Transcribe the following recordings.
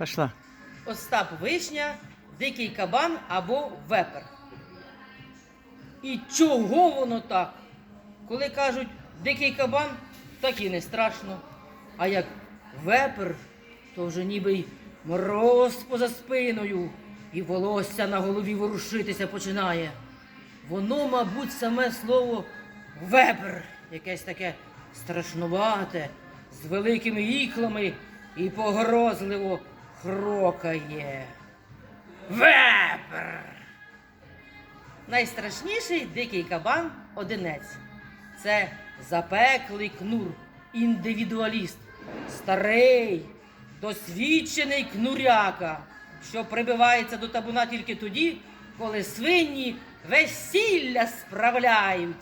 Пошла. Остап Вишня, Дикий кабан або вепер. І чого воно так? Коли кажуть дикий кабан, так і не страшно. А як вепер, то вже ніби й мороз поза спиною, і волосся на голові ворушитися починає. Воно, мабуть, саме слово вепер, якесь таке страшнувате, з великими іклами і погрозливо хрокає. Вепер! Найстрашніший дикий кабан одинець. Це запеклий кнур, індивідуаліст, старий, досвідчений кнуряка, що прибивається до табуна тільки тоді, коли свині весілля справляють.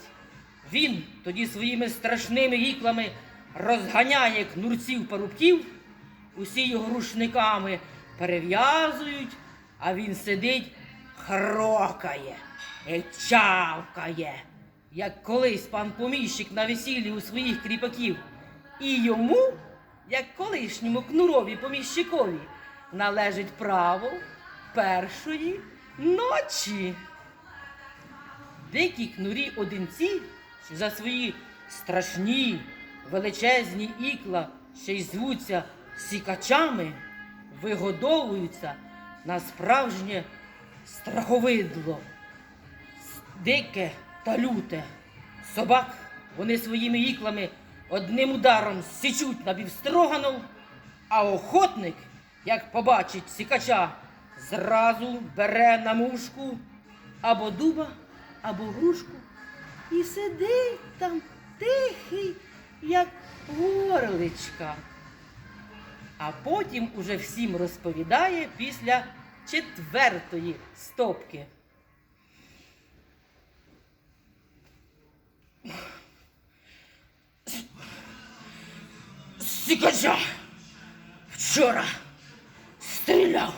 Він тоді своїми страшними іклами розганяє кнурців парубків, усі його рушниками перев'язують, а він сидить, хрокає і чавкає, як колись пан поміщик на весіллі у своїх кріпаків. І йому, як колишньому кнурові поміщикові, належить право першої ночі. Дикі кнурі одинці, що за свої страшні, величезні ікла ще й звуться сікачами, вигодовуються на справжнє страховидло. Дике та люте. Собак вони своїми іклами одним ударом січуть на півстроганов, а охотник, як побачить сікача, зразу бере на мушку або дуба, або грушку і сидить там тихий, як горличка. А потім уже всім розповідає після четвертої стопки. Сікача вчора стріляв.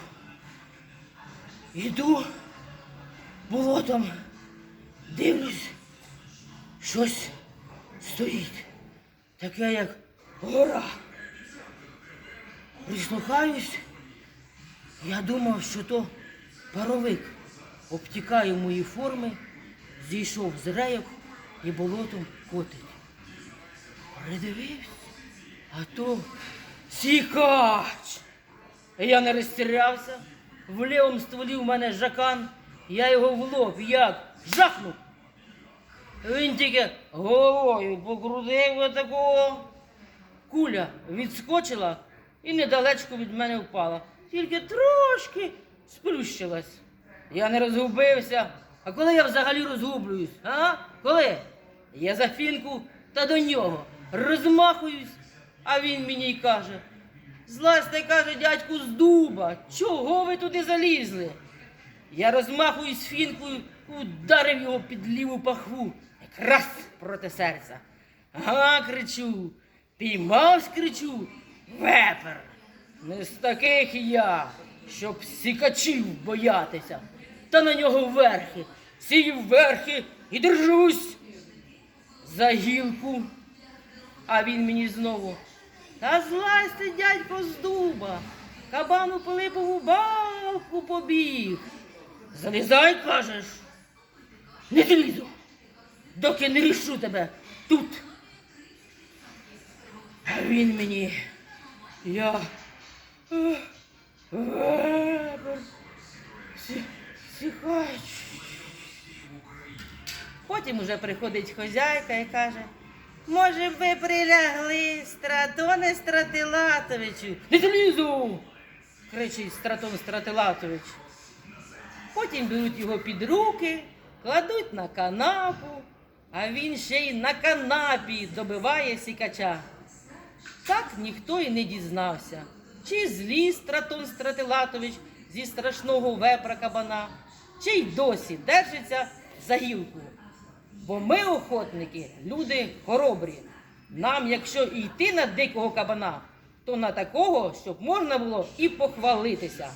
Іду болотом, дивлюсь, щось стоїть, таке як гора. Прислухаюсь, я думав, що то паровик обтікає мої форми, зійшов з рейок і болотом котить. Придивився, а то сікач. Я не розтірявся, в лівому стволі в мене жакан, я його в лоб як жахнув. Він тільки головою покрутив отакого. Куля відскочила і недалечко від мене впала. Тільки трошки сплющилась. Я не розгубився. А коли я взагалі розгублююсь? А? Коли? Я за фінку та до нього розмахуюсь, а він мені й каже. Злазьте, каже, дядьку з дуба, чого ви туди залізли? Я розмахуюсь фінкою, ударив його під ліву пахву, якраз проти серця. Ага, кричу, піймав, кричу, вепер. Не з таких я, щоб сікачів боятися. Та на нього верхи, сію верхи і держусь за гілку. А він мені знову. Та злазьте, дядько, з дуба, кабану Пилипову балку побіг. Залізай, кажеш. Не злізу, доки не рішу тебе тут. А він мені. Я. ех, Вебер. Сі- Сіхач. Потім уже приходить хозяйка і каже, може ви прилягли, стратоне Стратилатовичу. Не злізу! кричить Стратон Стратилатович. Потім беруть його під руки, кладуть на канапу, а він ще й на канапі добиває сікача. Так ніхто і не дізнався, чи зліз Стратон Стратилатович зі страшного вепра кабана, чи й досі держиться за гілку. Бо ми, охотники, люди хоробрі. Нам, якщо йти на дикого кабана, то на такого, щоб можна було і похвалитися.